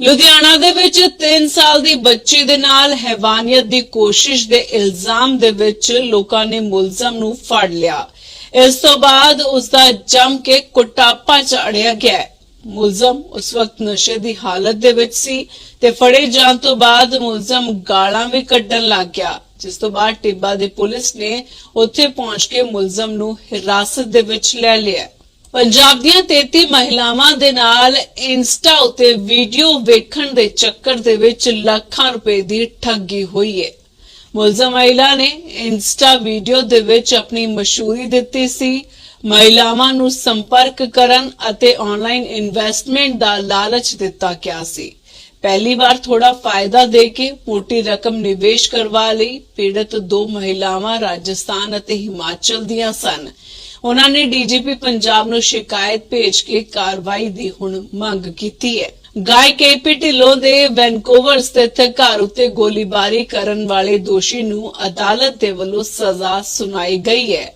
ਲੁਧਿਆਣਾ ਦੇ ਵਿੱਚ 3 ਸਾਲ ਦੀ ਬੱਚੀ ਦੇ ਨਾਲ ਹੈਵਾਨੀਅਤ ਦੀ ਕੋਸ਼ਿਸ਼ ਦੇ ਇਲਜ਼ਾਮ ਦੇ ਵਿੱਚ ਲੋਕਾਂ ਨੇ ਮੁਲਜ਼ਮ ਨੂੰ ਫੜ ਲਿਆ ਇਸ ਤੋਂ ਬਾਅਦ ਉਸ ਦਾ ਜੰਮ ਕੇ ਕੁੱਟਾਪਾ ਚਾੜਿਆ ਗਿਆ ਹੈ। ਮੁਲਜ਼ਮ ਉਸ ਵਕਤ ਨਸ਼ੇ ਦੀ ਹਾਲਤ ਦੇ ਵਿੱਚ ਸੀ ਤੇ ਫੜੇ ਜਾਣ ਤੋਂ ਬਾਅਦ ਮੁਲਜ਼ਮ ਗਾਲਾਂ ਵੀ ਕੱਢਣ ਲੱਗ ਗਿਆ, ਜਿਸ ਤੋਂ ਬਾਅਦ ਟਿੱਬਾ ਦੇ ਪੁਲਿਸ ਨੇ ਉੱਥੇ ਪਹੁੰਚ ਕੇ ਮੁਲਜ਼ਮ ਨੂੰ ਹਿਰਾਸਤ ਦੇ ਵਿੱਚ ਲੈ ਲਿਆ ਪੰਜਾਬ ਦੀਆਂ 33 ਮਹਿਲਾਵਾਂ ਦੇ ਨਾਲ ਇੰਸਟਾ ਉਤੇ ਵੀਡੀਓ ਵੇਖਣ ਦੇ ਚੱਕਰ ਦੇ ਵਿੱਚ ਲੱਖਾਂ ਰੁਪਏ ਦੀ ਠੱਗੀ ਹੋਈ ਹੈ। ਮੁਲਜ਼ਮ ਮਹਿਲਾ ਨੇ ਇੰਸਟਾ ਵੀਡੀਓ ਦੇ ਵਿੱਚ ਆਪਣੀ ਮਸ਼ਹੂਰੀ ਦਿੱਤੀ ਸੀ। ਮਹਿਲਾਵਾਂ ਨੂੰ ਸੰਪਰਕ ਕਰਨ ਅਤੇ ਆਨਲਾਈਨ ਇਨਵੈਸਟਮੈਂਟ ਦਾ ਲਾਲਚ ਦਿੱਤਾ ਗਿਆ ਸੀ। ਪਹਿਲੀ ਵਾਰ ਥੋੜਾ ਫਾਇਦਾ ਦੇ ਕੇ ਮੋਟੀ ਰਕਮ ਨਿਵੇਸ਼ ਕਰਵਾ ਲਈ। ਪੀੜਤ ਦੋ ਮਹਿਲਾਵਾਂ ਰਾਜਸਥਾਨ ਅਤੇ ਹਿਮਾਚਲ ਦੀਆਂ ਸਨ। ਉਹਨਾਂ ਨੇ ਡੀਜੀਪੀ ਪੰਜਾਬ ਨੂੰ ਸ਼ਿਕਾਇਤ ਭੇਜ ਕੇ ਕਾਰਵਾਈ ਦੀ ਹੁਣ ਮੰਗ ਕੀਤੀ ਹੈ। ਗਾਇਕ ਏਪੀ ਢਿੱਲੋਂ ਦੇ ਵੈਨਕੂਵਰ ਸਥਿਤ ਘਰ ਉੱਤੇ ਗੋਲੀਬਾਰੀ ਕਰਨ ਵਾਲੇ ਦੋਸ਼ੀ ਨੂੰ ਅਦਾਲਤ ਦੇ ਵੱਲੋਂ ਸਜ਼ਾ ਸੁਣਾਈ ਗਈ ਹੈ।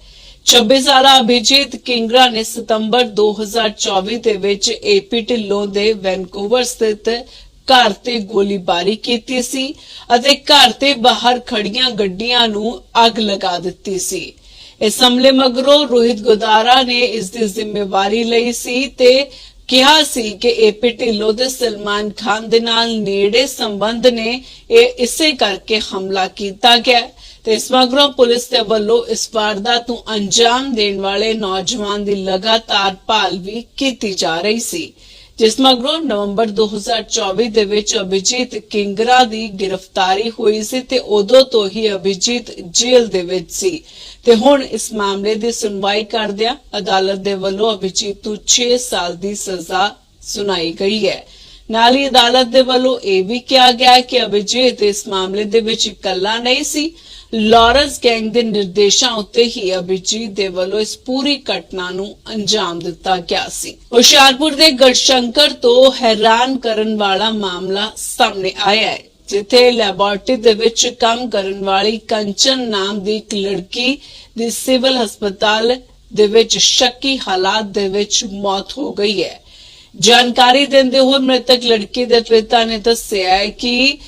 26 ਸਾਲਾ ਅਭਿਜੀਤ ਕਿੰਗਰਾ ਨੇ ਸਤੰਬਰ 2024 ਦੇ ਵਿੱਚ ਏਪੀ ਢਿੱਲੋਂ ਦੇ ਵੈਨਕੂਵਰ ਸਥਿਤ ਘਰ ਤੇ ਗੋਲੀਬਾਰੀ ਕੀਤੀ ਸੀ ਅਤੇ ਘਰ ਤੇ ਬਾਹਰ ਖੜੀਆਂ ਗੱਡੀਆਂ ਨੂੰ ਅੱਗ ਲਗਾ ਦਿੱਤੀ ਸੀ। ਇਸ ਹਮਲੇ ਮਗਰੋਂ ਰੋਹਿਤ ਗੋਦਾਰਾ ਨੇ ਇਸ ਦੀ ਜ਼ਿੰਮੇਵਾਰੀ ਲਈ ਸੀ ਤੇ ਕਿਹਾ ਸੀ ਕਿ ਏਪੀ ਢਿੱਲੋਂ ਦੇ ਸਲਮਾਨ ਖਾਨ ਦੇ ਨਾਲ ਨੇੜੇ ਸੰਬੰਧ ਨੇ, ਇਹ ਇਸੇ ਕਰਕੇ ਹਮਲਾ ਕੀਤਾ ਗਿਆ। ਤੇ ਇਸ ਮਗਰੋਂ ਪੁਲਿਸ ਦੇ ਵੱਲੋਂ ਇਸ ਵਾਰਦਾਤ ਨੂੰ ਅੰਜਾਮ ਦੇਣ ਵਾਲੇ ਨੌਜਵਾਨ ਦੀ ਲਗਾਤਾਰ ਭਾਲ ਵੀ ਕੀਤੀ ਜਾ ਰਹੀ ਸੀ। ਜਿਸ ਮਗਰੋਂ ਨਵੰਬਰ 2024 ਦੇ ਵਿੱਚ ਅਭਿਜੀਤ ਕਿੰਗਰਾ ਦੀ ਗ੍ਰਿਫਤਾਰੀ ਹੋਈ ਸੀ ਤੇ ਉਦੋਂ ਤੋਂ ਹੀ ਅਭਿਜੀਤ ਜੇਲ੍ਹ ਦੇ ਵਿੱਚ ਸੀ। ਤੇ ਹੁਣ ਇਸ ਮਾਮਲੇ ਦੀ ਸੁਣਵਾਈ ਕਰਦਿਆਂ ਅਦਾਲਤ ਦੇ ਵੱਲੋਂ ਅਭਿਜੀਤ ਨੂੰ 6 ਸਾਲ ਦੀ ਸਜ਼ਾ ਸੁਣਾਈ ਗਈ ਹੈ। ਨਾਲ ਹੀ ਅਦਾਲਤ ਦੇ ਵੱਲੋਂ ਇਹ ਵੀ ਕਿਹਾ ਗਿਆ ਕਿ ਅਭਿਜੀਤ ਇਸ ਮਾਮਲੇ ਦੇ ਵਿੱਚ ਇਕੱਲਾ ਨਹੀਂ ਸੀ। ਲਾਰੈਂਸ ਗੈਂਗ ਦੇ ਨਿਰਦੇਸ਼ਾਂ ਉੱਤੇ ਹੀ ਅਭਿਜੀਤ ਦੇ ਵੱਲੋਂ ਇਸ ਪੂਰੀ ਘਟਨਾ ਨੂੰ ਅੰਜਾਮ ਦਿੱਤਾ ਗਿਆ ਸੀ। ਹੁਸ਼ਿਆਰਪੁਰ ਦੇ ਗੜਸ਼ੰਕਰ ਤੋਂ ਹੈਰਾਨ ਕਰਨ ਵਾਲਾ ਮਾਮਲਾ ਸਾਹਮਣੇ ਆਇਆ ਹੈ, ਜਿੱਥੇ ਲੈਬੋਰਟਰੀ ਦੇ ਵਿੱਚ ਕੰਮ ਕਰਨ ਵਾਲੀ ਕੰਚਨ ਨਾਮ ਦੀ ਇੱਕ ਲੜਕੀ ਦੀ ਸਿਵਲ ਹਸਪਤਾਲ ਦੇ ਵਿੱਚ ਸ਼ੱਕੀ ਹਾਲਾਤ ਦੇ ਵਿੱਚ ਮੌਤ ਹੋ ਗਈ ਹੈ। ਜਾਣਕਾਰੀ ਦਿੰਦੇ ਹੋਏ ਮ੍ਰਿਤਕ ਲੜਕੀ ਦੇ ਪਿਤਾ ਨੇ ਦੱਸਿਆ ਹੈ ਕਿ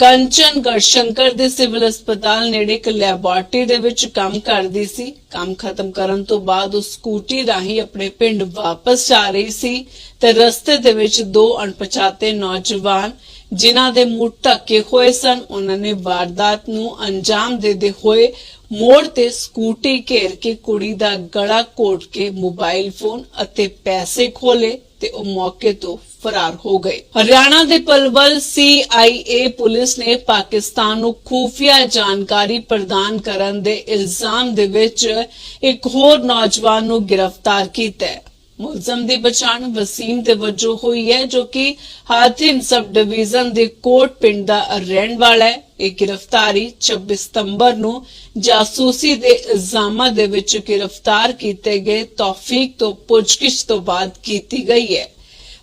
ਕੰਚਨ ਗੜਸ਼ੰਕਰ ਦੇ ਸਿਵਲ ਹਸਪਤਾਲ ਨੇੜੇ ਇੱਕ ਲੈਬੋਰਟਰੀ ਦੇ ਵਿੱਚ ਕੰਮ ਕਰਦੀ ਸੀ। ਕੰਮ ਖਤਮ ਕਰਨ ਤੋਂ ਬਾਅਦ ਉਹ ਸਕੂਟੀ ਰਾਹੀਂ ਆਪਣੇ ਪਿੰਡ ਵਾਪਸ ਜਾ ਰਹੀ ਸੀ ਤੇ ਰਸਤੇ ਦੇ ਵਿੱਚ ਦੋ ਅਣਪਛਾਤੇ ਨੌਜਵਾਨ, ਜਿਨ੍ਹਾਂ ਦੇ ਮੂੰਹ ਢੱਕੇ ਹੋਏ ਸਨ, ਉਹਨਾਂ ਨੇ ਵਾਰਦਾਤ ਨੂੰ ਅੰਜਾਮ ਦੇ ਹੋਏ ਮੋੜ ਤੇ ਸਕੂਟੀ ਘੇਰ ਕੇ ਕੁੜੀ ਦਾ ਗਲਾ ਘੋਟ ਕੇ ਮੋਬਾਈਲ ਫੋਨ ਅਤੇ ਪੈਸੇ ਖੋਲੇ ਤੇ ਉਹ ਮੌਕੇ ਤੋਂ ਫਰਾਰ ਹੋ ਗਏ। ਹਰਿਆਣਾ ਦੇ ਪਲਵਲ CIA ਪੁਲਿਸ ਨੇ ਪਾਕਿਸਤਾਨ ਨੂੰ ਖੂਫੀਆ ਜਾਣਕਾਰੀ ਪ੍ਰਦਾਨ ਕਰਨ ਦੇ ਇਲਜ਼ਾਮ ਦੇ ਵਿੱਚ ਇੱਕ ਹੋਰ ਨੌਜਵਾਨ ਨੂੰ ਗ੍ਰਿਫਤਾਰ ਕੀਤਾ ਹੈ। ਮੁਲਜ਼ਮ ਦੀ ਪਛਾਣ ਵਸੀਮ ਦੇ ਵਜੋਂ ਹੋਈ ਹੈ, ਜੋ ਕਿ ਹਾਥਿਨ ਸਬ ਡਿਵੀਜ਼ਨ ਦੇ ਕੋਟ ਪਿੰਡ ਦਾ ਰਹਿਣ ਵਾਲਾ ਹੈ। ਇਹ ਗ੍ਰਿਫਤਾਰੀ 26 ਸਤੰਬਰ ਨੂੰ ਜਾਸੂਸੀ ਦੇ ਇਲਜ਼ਾਮਾਂ ਦੇ ਵਿੱਚ ਗ੍ਰਿਫਤਾਰ ਕੀਤੇ ਗਏ ਤੌਫੀਕ ਤੋਂ ਪੁੱਛਗਿੱਛ ਤੋਂ ਬਾਅਦ ਕੀਤੀ ਗਈ ਹੈ।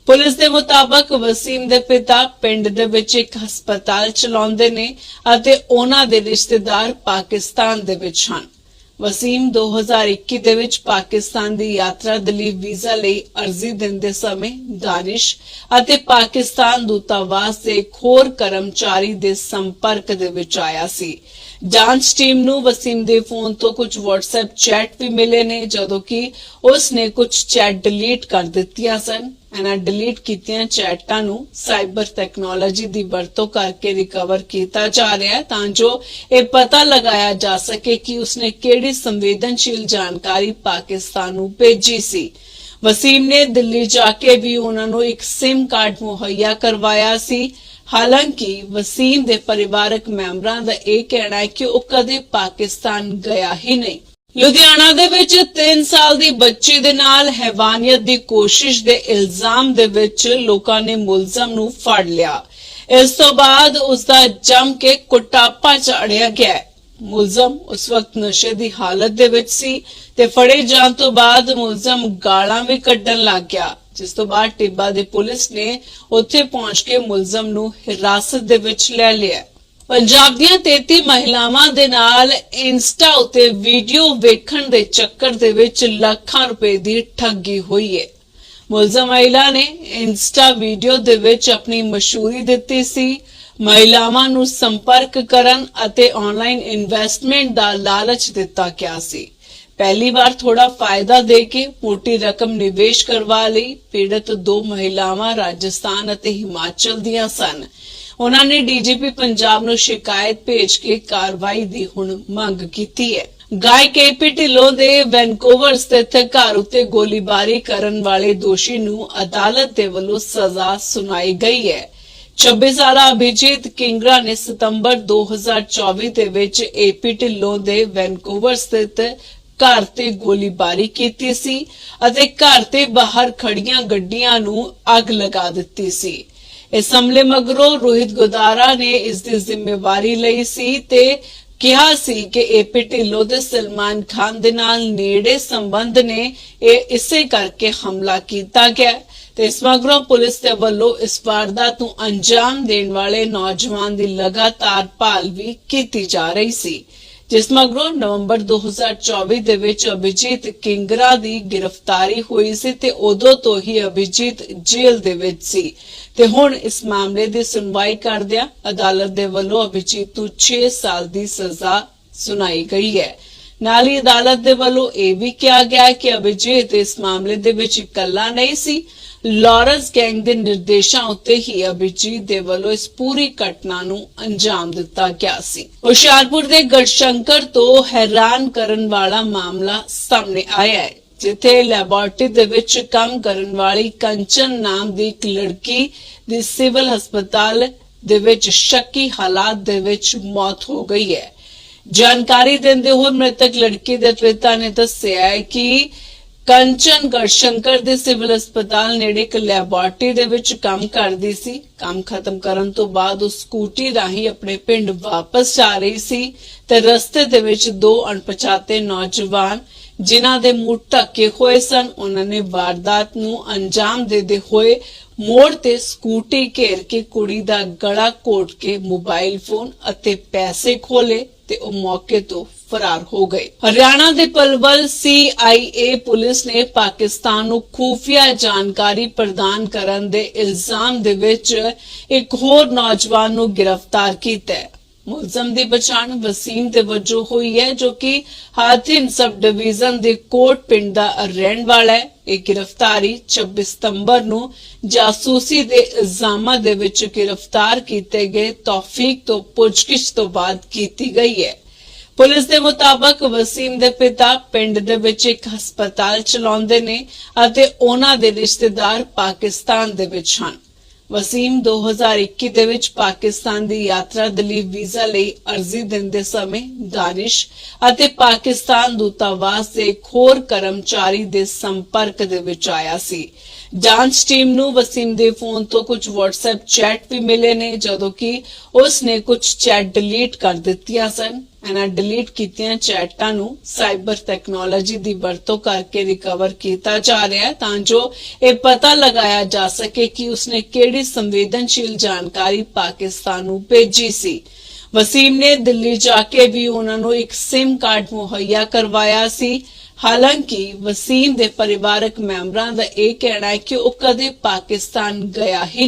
ਪੁਲਿਸ ਦੇ ਮੁਤਾਬਕ ਵਸੀਮ ਦੇ ਪਿਤਾ ਪਿੰਡ ਦੇ ਵਿੱਚ ਇੱਕ ਹਸਪਤਾਲ ਚਲਾਉਂਦੇ ਨੇ ਅਤੇ ਉਹਨਾਂ ਦੇ ਰਿਸ਼ਤੇਦਾਰ ਪਾਕਿਸਤਾਨ ਦੇ ਵਿੱਚ ਹਨ। ਵਸੀਮ 2021 ਦੇ ਵਿੱਚ ਪਾਕਿਸਤਾਨ ਦੀ ਯਾਤਰਾ ਦੇ ਲਈ ਵੀਜ਼ਾ ਲਈ ਅਰਜ਼ੀ ਦਿੰਦੇ ਸਮੇਂ ਦਾਨਿਸ਼ ਅਤੇ ਪਾਕਿਸਤਾਨ ਦੂਤਾਵਾਸ ਦੇ ਇੱਕ ਹੋਰ ਕਰਮਚਾਰੀ ਦੇ ਸੰਪਰਕ ਦੇ ਵਿੱਚ ਆਇਆ ਸੀ। ਜਾਂਚ ਟੀਮ ਨੂੰ ਵਸੀਮ ਦੇ ਫੋਨ ਤੋਂ ਕੁਝ WhatsApp ਚੈਟ ਵੀ ਮਿਲੇ ਨੇ, ਜਦੋਂ ਕਿ ਉਸ ਨੇ ਕੁਝ ਚੈਟ ਡਿਲੀਟ ਕਰ ਦਿੱਤੀਆਂ ਸਨ। ਇਹਨਾਂ ਡਿਲੀਟ ਕੀਤੀਆਂ ਚੈਟਾਂ ਨੂੰ ਸਾਈਬਰ ਟੈਕਨੋਲੋਜੀ ਦੀ ਵਰਤੋਂ ਕਰਕੇ ਰਿਕਵਰ ਕੀਤਾ ਜਾ ਰਿਹਾ ਹੈ ਤਾਂ ਜੋ ਇਹ ਪਤਾ ਲਗਾਇਆ ਜਾ ਸਕੇ ਕਿ ਉਸਨੇ ਕਿਹੜੀ ਸੰਵੇਦਨਸ਼ੀਲ ਜਾਣਕਾਰੀ ਪਾਕਿਸਤਾਨ ਨੂੰ ਭੇਜੀ ਸੀ। ਵਸੀਮ ਨੇ ਦਿੱਲੀ ਜਾ ਕੇ ਵੀ ਉਹਨਾਂ ਨੂੰ ਇੱਕ SIM ਕਾਰਡ ਮੁਹੱਈਆ ਕਰਵਾਇਆ ਸੀ। ਹਾਲਾਂਕਿ ਵਸੀਮ ਦੇ ਪਰਿਵਾਰਕ ਮੈਂਬਰਾਂ ਦਾ ਇਹ ਕਹਿਣਾ ਹੈ ਕਿ ਉਹ ਕਦੇ ਪਾਕਿਸਤਾਨ ਗਿਆ ਹੀ ਨਹੀਂ। ਲੁਧਿਆਣਾ ਦੇ ਵਿੱਚ 3 ਸਾਲ ਦੀ ਬੱਚੀ ਦੇ ਨਾਲ ਹੈਵਾਨੀਅਤ ਦੀ ਕੋਸ਼ਿਸ਼ ਦੇ ਇਲਜ਼ਾਮ ਦੇ ਵਿੱਚ ਲੋਕਾਂ ਨੇ ਮੁਲਜ਼ਮ ਨੂੰ ਫੜ ਲਿਆ। ਇਸ ਤੋਂ ਬਾਅਦ ਉਸ ਦਾ ਜੰਮ ਕੇ ਕੁੱਟਾਪਾ ਚਾੜਿਆ ਗਿਆ। ਮੁਲਜ਼ਮ ਉਸ ਵਕਤ ਨਸ਼ੇ ਦੀ ਹਾਲਤ ਦੇ ਵਿੱਚ ਸੀ ਤੇ ਫੜੇ ਜਾਣ ਤੋਂ ਬਾਅਦ ਮੁਲਜ਼ਮ ਗਾਲਾਂ ਵੀ ਕੱਢਣ ਲੱਗ ਗਿਆ, ਜਿਸ ਤੋਂ ਬਾਅਦ ਟਿੱਬਾ ਦੇ ਪੁਲਿਸ ਨੇ ਉੱਥੇ ਪਹੁੰਚ ਕੇ ਮੁਲਜ਼ਮ ਨੂੰ ਹਿਰਾਸਤ ਦੇ ਵਿੱਚ ਲੈ ਲਿਆ। ਪੰਜਾਬ ਦੀਆਂ 33 ਮਹਿਲਾਵਾਂ ਦੇ ਨਾਲ ਇੰਸਟਾ ਉਤੇ ਵੀਡੀਓ ਵੇਖਣ ਦੇ ਚੱਕਰ ਦੇ ਵਿੱਚ ਲੱਖਾਂ ਰੁਪਏ ਦੀ ਠੱਗੀ ਹੋਈ ਹੈ ਮੁਲਜ਼ਮ ਮਹਿਲਾ ਨੇ ਇੰਸਟਾ ਵੀਡੀਓ ਦੇ ਵਿੱਚ ਆਪਣੀ ਮਸ਼ਹੂਰੀ ਦਿੱਤੀ ਸੀ। ਮਹਿਲਾਵਾਂ ਨੂੰ ਸੰਪਰਕ ਕਰਨ ਅਤੇ ਆਨਲਾਈਨ ਇਨਵੈਸਟਮੈਂਟ ਦਾ ਲਾਲਚ ਦਿੱਤਾ ਗਿਆ ਸੀ। ਪਹਿਲੀ ਵਾਰ ਥੋੜਾ ਫਾਇਦਾ ਦੇ ਕੇ ਮੋਟੀ ਰਕਮ ਨਿਵੇਸ਼ ਕਰਵਾ ਲਈ। ਪੀੜਤ ਦੋ ਮਹਿਲਾਵਾਂ ਰਾਜਸਥਾਨ ਅਤੇ ਹਿਮਾਚਲ ਦੀਆਂ ਸਨ। ਉਹਨਾਂ ਨੇ ਡੀਜੀਪੀ ਪੰਜਾਬ ਨੂੰ ਸ਼ਿਕਾਇਤ ਭੇਜ ਕੇ ਕਾਰਵਾਈ ਦੀ ਹੁਣ ਮੰਗ ਕੀਤੀ ਹੈ। ਗਾਇ ਕੇਪੀ ਢਿੱਲੋਂ ਦੇ ਵੈਨਕੂਵਰ ਸਥਿਤ ਘਰ ਉੱਤੇ ਗੋਲੀਬਾਰੀ ਕਰਨ ਵਾਲੇ ਦੋਸ਼ੀ ਨੂੰ ਅਦਾਲਤ ਦੇ ਵੱਲੋਂ ਸਜ਼ਾ ਸੁਣਾਈ ਗਈ ਹੈ। 26 ਸਾਲਾ ਅਭਿਜੀਤ ਕਿੰਗਰਾ ਨੇ ਸਤੰਬਰ 2024 ਦੇ ਵਿੱਚ ਏਪੀ ਢਿੱਲੋਂ ਦੇ ਵੈਨਕੂਵਰ ਸਥਿਤ ਘਰ ਤੇ ਗੋਲੀਬਾਰੀ ਕੀਤੀ ਸੀ ਅਤੇ ਘਰ ਤੇ ਬਾਹਰ ਖੜੀਆਂ ਗੱਡੀਆਂ ਨੂੰ ਅੱਗ ਲਗਾ ਦਿੱਤੀ ਸੀ। ਇਸ ਹਮਲੇ ਮਗਰੋਂ ਰੋਹਿਤ ਗੋਦਾਰਾ ਨੇ ਇਸ ਦੀ ਜ਼ਿੰਮੇਵਾਰੀ ਲਈ ਸੀ ਤੇ ਕਿਹਾ ਸੀ ਕਿ ਏਪੀ ਢਿੱਲੋਂ ਤੇ ਸਲਮਾਨ ਖਾਨ ਦੇ ਨਾਲ ਨੇੜੇ ਸੰਬੰਧ ਨੇ। ਇਹ ਇਸੇ ਕਰਕੇ ਹਮਲਾ ਕੀਤਾ ਗਿਆ। ਤੇ ਇਸ ਮਗਰੋਂ ਪੁਲਿਸ ਦੇ ਵੱਲੋਂ ਇਸ ਵਾਰਦਾਤ ਨੂੰ ਅੰਜਾਮ ਦੇਣ ਵਾਲੇ ਨੌਜਵਾਨ ਦੀ ਲਗਾਤਾਰ ਭਾਲ ਵੀ ਕੀਤੀ ਜਾ ਰਹੀ ਸੀ। ਜਿਸ ਮਗਰੋਂ ਨਵੰਬਰ 2024 ਦੇ ਵਿੱਚ ਅਭਿਜੀਤ ਕਿੰਗਰਾ ਦੀ ਗ੍ਰਿਫਤਾਰੀ ਹੋਈ ਸੀ ਤੇ ਉਦੋਂ ਤੋਂ ਹੀ ਅਭਿਜੀਤ ਜੇਲ੍ਹ ਦੇ ਵਿੱਚ ਸੀ। ਤੇ ਹੁਣ ਇਸ ਮਾਮਲੇ ਦੀ ਸੁਣਵਾਈ ਕਰਦਿਆਂ ਅਦਾਲਤ ਦੇ ਵੱਲੋਂ ਅਭਿਜੀਤ ਨੂੰ 6 ਸਾਲ ਦੀ ਸਜ਼ਾ ਸੁਣਾਈ ਗਈ ਹੈ। ਨਾਲ ਹੀ ਅਦਾਲਤ ਦੇ ਵੱਲੋਂ ਇਹ ਵੀ ਕਿਹਾ ਗਿਆ ਕਿ ਅਭਿਜੀਤ ਇਸ ਮਾਮਲੇ ਦੇ ਵਿੱਚ ਇਕੱਲਾ ਨਹੀਂ ਸੀ ਲਾਰੈਂਸ ਗੈਂਗ ਦੇ ਨਿਰਦੇਸ਼ਾਂ ਉੱਤੇ ਹੀ ਅਭਿਜੀਤ ਦੇ ਵੱਲੋਂ ਇਸ ਪੂਰੀ ਘਟਨਾ ਨੂੰ ਅੰਜਾਮ ਦਿੱਤਾ ਗਿਆ ਸੀ। ਹੁਸ਼ਿਆਰਪੁਰ ਦੇ ਗੜਸ਼ੰਕਰ ਤੋਂ ਹੈਰਾਨ ਕਰਨ ਵਾਲਾ ਮਾਮਲਾ ਸਾਹਮਣੇ ਆਇਆ ਹੈ, ਜਿੱਥੇ ਲੈਬੋਰਟਰੀ ਦੇ ਵਿੱਚ ਕੰਮ ਕਰਨ ਵਾਲੀ ਕੰਚਨ ਨਾਮ ਦੀ ਇੱਕ ਲੜਕੀ ਦੀ ਸਿਵਲ ਹਸਪਤਾਲ ਦੇ ਵਿੱਚ ਸ਼ੱਕੀ ਹਾਲਾਤ ਦੇ ਵਿੱਚ ਮੌਤ ਹੋ ਗਈ ਹੈ। ਜਾਣਕਾਰੀ ਦਿੰਦੇ ਹੋਏ ਮ੍ਰਿਤਕ ਲੜਕੀ ਦੇ ਪਿਤਾ ਨੇ ਦੱਸਿਆ ਹੈ ਕਿ ਕੰਚਨ ਗੜਸ਼ੰਕਰ ਦੇ ਸਿਵਲ ਹਸਪਤਾਲ ਨੇੜੇ ਇੱਕ ਲੈਬੋਰਟਰੀ ਦੇ ਵਿੱਚ ਕੰਮ ਕਰਦੀ ਸੀ। ਕੰਮ ਖਤਮ ਕਰਨ ਤੋਂ ਬਾਅਦ ਉਹ ਸਕੂਟੀ ਰਾਹੀਂ ਆਪਣੇ ਪਿੰਡ ਵਾਪਸ ਜਾ ਰਹੀ ਸੀ ਤੇ ਰਸਤੇ ਦੇ ਵਿੱਚ ਦੋ ਅਣਪਛਾਤੇ ਨੌਜਵਾਨ, ਜਿਨ੍ਹਾਂ ਦੇ ਮੂੰਹ ਢੱਕੇ ਹੋਏ ਸਨ, ਉਹਨਾਂ ਨੇ ਵਾਰਦਾਤ ਨੂੰ ਅੰਜਾਮ ਦੇ ਹੋਏ ਮੋੜ ਤੇ ਸਕੂਟੀ ਘੇਰ ਕੇ ਕੁੜੀ ਦਾ ਗਲਾ ਘੋਟ ਕੇ ਮੋਬਾਈਲ ਫੋਨ ਅਤੇ ਪੈਸੇ ਖੋਲੇ ਤੇ ਉਹ ਮੌਕੇ ਤੋਂ ਫਰਾਰ ਹੋ ਗਏ। ਹਰਿਆਣਾ ਦੇ ਪਲਵਲ CIA ਪੁਲਿਸ ਨੇ ਪਾਕਿਸਤਾਨ ਨੂੰ ਖੂਫੀਆ ਜਾਣਕਾਰੀ ਪ੍ਰਦਾਨ ਕਰਨ ਦੇ ਇਲਜ਼ਾਮ ਦੇ ਵਿੱਚ ਇੱਕ ਹੋਰ ਨੌਜਵਾਨ ਨੂੰ ਗ੍ਰਿਫਤਾਰ ਕੀਤਾ ਹੈ। ਮੁਲਜ਼ਮ ਦੀ ਪਛਾਣ ਵਸੀਮ ਦੇ ਵਜੋਂ ਹੋਈ ਹੈ, ਜੋ ਕਿ ਹਾਥਿਨ ਸਬ ਡਿਵੀਜ਼ਨ ਦੇ ਕੋਟ ਪਿੰਡ ਦਾ ਰਹਿਣ ਵਾਲਾ ਹੈ। ਇਹ ਗ੍ਰਿਫਤਾਰੀ 26 ਸਤੰਬਰ ਨੂੰ ਜਾਸੂਸੀ ਦੇ ਇਲਜ਼ਾਮਾਂ ਦੇ ਵਿੱਚ ਗ੍ਰਿਫਤਾਰ ਕੀਤੇ ਗਏ ਤੌਫੀਕ ਤੋਂ ਪੁੱਛਗਿੱਛ ਤੋਂ ਬਾਅਦ ਕੀਤੀ ਗਈ ਹੈ। ਪੁਲਿਸ ਦੇ ਮੁਤਾਬਕ ਵਸੀਮ ਦੇ ਪਿਤਾ ਪਿੰਡ ਦੇ ਵਿੱਚ ਇੱਕ ਹਸਪਤਾਲ ਚਲਾਉਂਦੇ ਨੇ ਅਤੇ ਉਹਨਾਂ ਦੇ ਰਿਸ਼ਤੇਦਾਰ ਪਾਕਿਸਤਾਨ ਦੇ ਵਿੱਚ ਹਨ। ਵਸੀਮ 2021 ਦੇ ਵਿੱਚ ਪਾਕਿਸਤਾਨ ਦੀ ਯਾਤਰਾ ਦੇ ਵੀਜ਼ਾ ਲਈ ਅਰਜ਼ੀ ਦਿੰਦੇ ਸਮੇਂ ਦਾਨਿਸ਼ ਅਤੇ ਪਾਕਿਸਤਾਨ ਦੂਤਾਵਾਸ ਦੇ ਇੱਕ ਹੋਰ ਕਰਮਚਾਰੀ ਦੇ ਸੰਪਰਕ ਦੇ ਵਿੱਚ ਆਇਆ ਸੀ। ਜਾਂਚ ਟੀਮ ਨੂੰ ਵਸੀਮ ਦੇ ਫੋਨ ਤੋਂ ਕੁਝ WhatsApp ਚੈਟ ਵੀ ਮਿਲੇ ਨੇ, ਜਦੋਂ ਕਿ ਉਸ ਨੇ ਕੁਝ ਚੈਟ ਡਿਲੀਟ ਕਰ ਦਿੱਤੀਆਂ ਸਨ। ਇਹਨਾਂ ਡਿਲੀਟ ਕੀਤੀਆਂ ਚੈਟਾਂ ਨੂੰ ਸਾਈਬਰ ਟੈਕਨੋਲੋਜੀ ਦੀ ਵਰਤੋਂ ਕਰਕੇ ਰਿਕਵਰ ਕੀਤਾ ਜਾ ਰਿਹਾ ਹੈ ਤਾਂ ਜੋ ਇਹ ਪਤਾ ਲਗਾਇਆ ਜਾ ਸਕੇ ਕਿ ਉਸਨੇ ਕਿਹੜੀ ਸੰਵੇਦਨਸ਼ੀਲ ਜਾਣਕਾਰੀ ਪਾਕਿਸਤਾਨ ਨੂੰ ਭੇਜੀ ਸੀ। ਵਸੀਮ ਨੇ ਦਿੱਲੀ ਜਾ ਕੇ ਵੀ ਉਹਨਾਂ ਨੂੰ ਇੱਕ SIM ਕਾਰਡ ਮੁਹੱਈਆ ਕਰਵਾਇਆ ਸੀ। ਹਾਲਾਂਕਿ ਵਸੀਮ ਦੇ ਪਰਿਵਾਰਕ ਮੈਂਬਰਾਂ ਦਾ ਇਹ ਕਹਿਣਾ ਹੈ ਕਿ ਉਹ ਕਦੇ ਪਾਕਿਸਤਾਨ ਗਿਆ ਹੀ